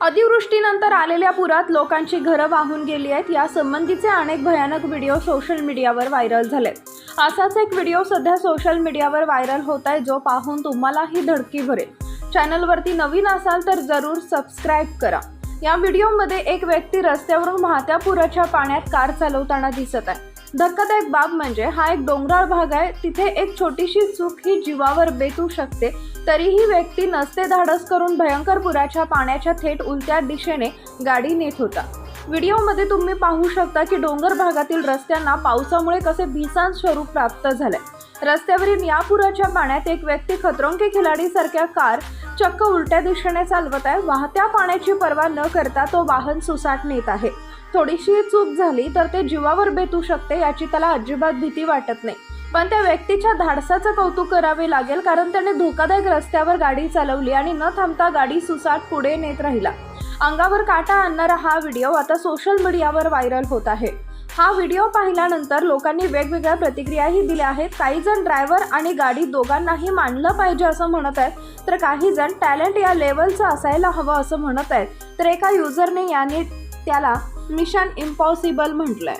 अतिवृष्टीनंतर आलेल्या पुरात लोकांची घरं वाहून गेली आहेत. या संबंधीचे अनेक भयानक व्हिडिओ सोशल मीडियावर व्हायरल झाले. असाच एक व्हिडिओ सध्या सोशल मीडियावर व्हायरल होत आहे जो पाहून तुम्हालाही धडकी भरेल. चॅनलवरती नवीन असाल तर जरूर सबस्क्राईब करा. या व्हिडिओमध्ये एक व्यक्ती रस्त्यावरून वाहत्या पुराच्या पाण्यात कार चालवताना दिसत आहे. धक्कादायक बाब म्हणजे हा एक डोंगराळ भाग आहे. तिथे एक छोटीशी चूक ही जीवावर बेतू शकते. तरीही व्यक्ती नसते धाडस करून भयंकर पुराच्या पाण्याच्या थेट उलट्या दिशेने गाडी नेत होता. व्हिडिओमध्ये तुम्ही पाहू शकता की डोंगर भागातील रस्त्यांना पावसामुळे कसे भीषण स्वरूप प्राप्त झाले. रस्त्यावरील या पुराच्या पाण्यात एक व्यक्ती खतरोंके खिलाडीसारख्या कार चक्क उलट्या दिशेने चालवत आहे. वाहत्या पाण्याची पर्वा न करता तो वाहन सुसाट नेत आहे. थोडीशी चूक झाली तर ते जीवावर बेतू शकते याची त्याला अजिबात भीती वाटत नाही. पण त्या व्यक्तीच्या धाडसाचं कौतुक करावे लागेल कारण त्याने धोकादायक रस्त्यावर गाडी चालवली आणि न थांबता गाडी सुसाट पुढे नेत राहिला. अंगावर काटा आणणारा हा व्हिडिओ आता सोशल मीडियावर व्हायरल होत आहे. हा व्हिडिओ पाहिल्यानंतर लोकांनी वेगवेगळ्या प्रतिक्रियाही दिल्या आहेत. काही जण ड्रायव्हर आणि गाडी दोघांनाही मानलं पाहिजे असं म्हणत आहेत. तर काही जण टॅलेंट या लेवलचं असायला हवं असं म्हणत आहेत. तर एका युजरने याने त्याला मिशन इम्पॉसिबल म्हटलंय.